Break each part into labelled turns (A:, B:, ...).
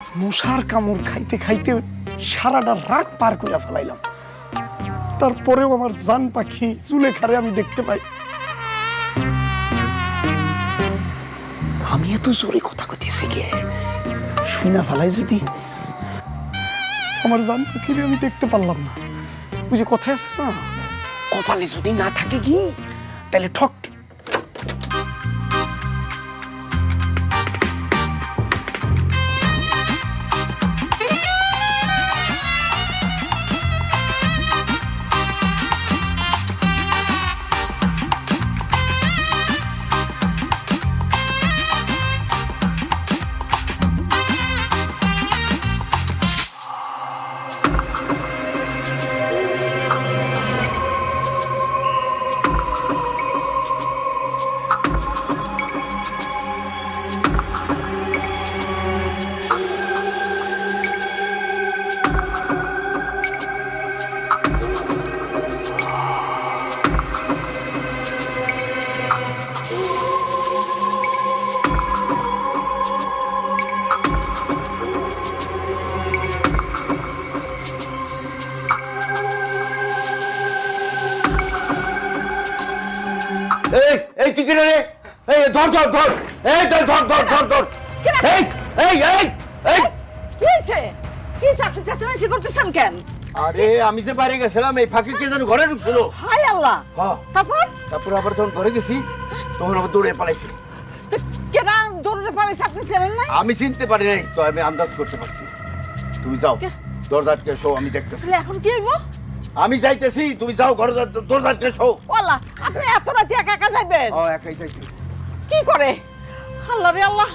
A: মশার কামড় খাইতে খাইতে সারাটা রাত পার করে ফেলাইলাম। তারপরেও আমার জান পাখি চুলে খারে আমি দেখতে পাই। আমি এত জোরে কথা কইতেছি কে? শুনা ফেলাই যদি আমার জান পাখিরে আমি দেখতে পারলাম না। বুঝে কথা আছে না, কপালে যদি না থাকে কি তাহলে ঠক।
B: এই এই তুই কিনে রে? এই ধর ধর ধর। এই ধর ধর ধর ধর ধর। এই এই এই এই।
C: কি হয়েছে? কি চাকরি করতেছেন কেন?
B: আরে আমি যে বাইরে গেছিলাম এই ফাঁকে কে যেন ঘরে ঢুকছিল।
C: হাই আল্লাহ। তারপর?
B: তারপর আবার যখন ঘরে গেছি তখন আবার দৌড়ে পালাইছি।
C: কেন পারিস আপনি চেনেন নাই?
B: আমি চিনতে পারি নাই তো আমি আন্দাজ করতে পারছি। তুমি যাও
C: কে?
B: দরজা আটকে শো আমি দেখতেছি।
C: এখন কি হইব?
B: আমি যাইতেছি তুমি যাও ঘরে দরজা আটকে শো।
C: ওলা আপনি এত যাইবেন
B: ও একাই যাইতে
C: কি করে? আল্লাহ রে আল্লাহ।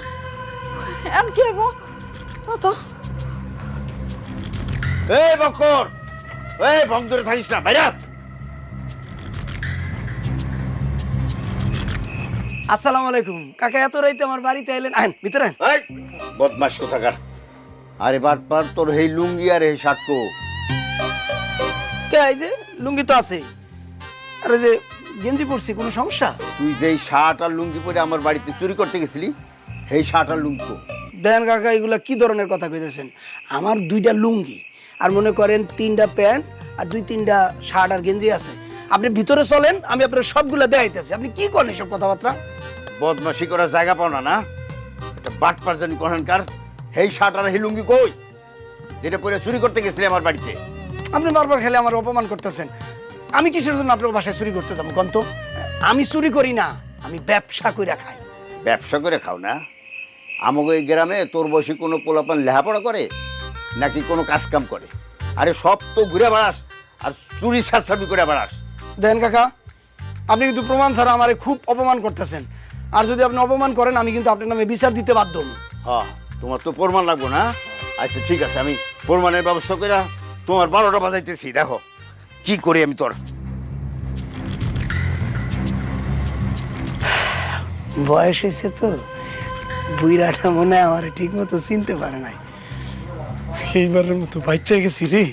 C: এখন কি হইব? তো
B: এই বকর এই বন্ধুরে থাকিস না বাইরে
A: আসসালামু আলাইকুম। কাকা এত রাইতে আমার বাড়িতে এলেন। আহেন ভিতরে।
B: এই বদমাস কোথাকার? আরে বার পার তোর এই লুঙ্গি আর এই শার্ট কো।
A: কে এই যে লুঙ্গি তো আছে। আরে যে গেঞ্জি পরছি কোনো সমস্যা?
B: তুই যেই শার্ট আর লুঙ্গি পরে আমার বাড়িতে চুরি করতে গেছিলি সেই শার্ট আর লুঙ্গি
A: দেন কাকা এগুলা কি ধরনের কথা কইতেছেন? আমার দুইটা লুঙ্গি আর মনে করেন তিনটা প্যান্ট আর দুই তিনটা শার্ট আর গেঞ্জি আছে। আপনি ভিতরে চলেন আমি আপনার সবগুলো দেখাইতেছি আপনি কি করেন এসব কথাবার্তা?
B: বদমাসি করার জায়গা পাও না না? এটা বাট পারজানি কহেনকার সেই শার্ট আর এই লুঙ্গি কই? যেটা পরে চুরি করতে গেছিলি আমার বাড়িতে।
A: আপনি বারবার খেলে আমার অপমান করতেছেন। আমি কিসের জন্য আপনার বাসায় চুরি করতে যাব কন্ত আমি চুরি করি না আমি ব্যবসা করে খাই।
B: ব্যবসা করে খাও না? আমাকে এই গ্রামে তোর বয়সী কোনো পোলাপান লেখাপড়া করে নাকি কোনো কাজ কাম করে? আরে সব তো ঘুরে বেড়াস আর চুরি সারসাবি করে বেড়াস।
A: দেন কাকা আপনি কিন্তু প্রমাণ ছাড়া আমারে খুব অপমান করতেছেন। আর যদি আপনি অপমান করেন আমি কিন্তু আপনার নামে বিচার দিতে বাধ্য।
B: হ্যাঁ তোমার তো প্রমাণ লাগবো না? আচ্ছা ঠিক আছে আমি প্রমাণের ব্যবস্থা করে তোমার বারোটা বাজাইতেছি দেখো। কি করি আমি তোর?
A: বয়স হয়েছে তো। বুইরাটা মনে হয় আমার ঠিক মতো চিনতে পারে নাই। এইবারের মতো বাচ্চা গেছি রে।